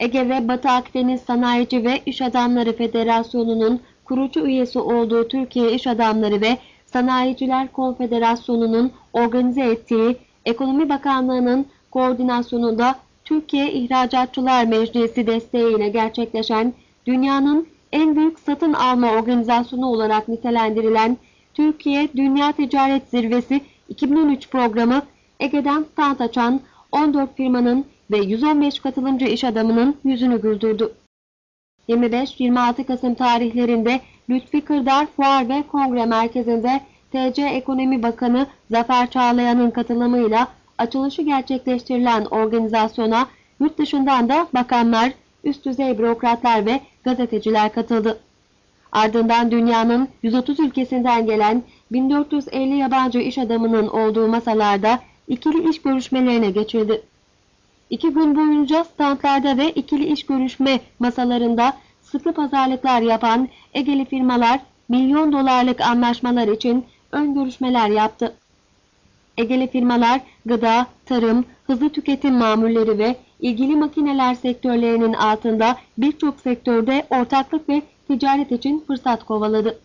Ege ve Batı Akdeniz Sanayici ve İş Adamları Federasyonu'nun kurucu üyesi olduğu Türkiye İş Adamları ve Sanayiciler Konfederasyonu'nun organize ettiği Ekonomi Bakanlığı'nın koordinasyonunda Türkiye İhracatçılar Meclisi desteğiyle gerçekleşen dünyanın en büyük satın alma organizasyonu olarak nitelendirilen Türkiye Dünya Ticaret Zirvesi 2013 programı Ege'den stand açan 14 firmanın ve 115 katılımcı iş adamının yüzünü güldürdü. 25-26 Kasım tarihlerinde Lütfi Kırdar Fuar ve Kongre Merkezi'nde TC Ekonomi Bakanı Zafer Çağlayan'ın katılımıyla açılışı gerçekleştirilen organizasyona yurt dışından da bakanlar, üst düzey bürokratlar ve gazeteciler katıldı. Ardından dünyanın 130 ülkesinden gelen 1450 yabancı iş adamının olduğu masalarda ikili iş görüşmelerine geçildi. İki gün boyunca standlarda ve ikili iş görüşme masalarında sıkı pazarlıklar yapan Egeli firmalar milyon dolarlık anlaşmalar için ön görüşmeler yaptı. Egeli firmalar gıda, tarım, hızlı tüketim mamulleri ve ilgili makineler sektörlerinin altında birçok sektörde ortaklık ve ticaret için fırsat kovaladı.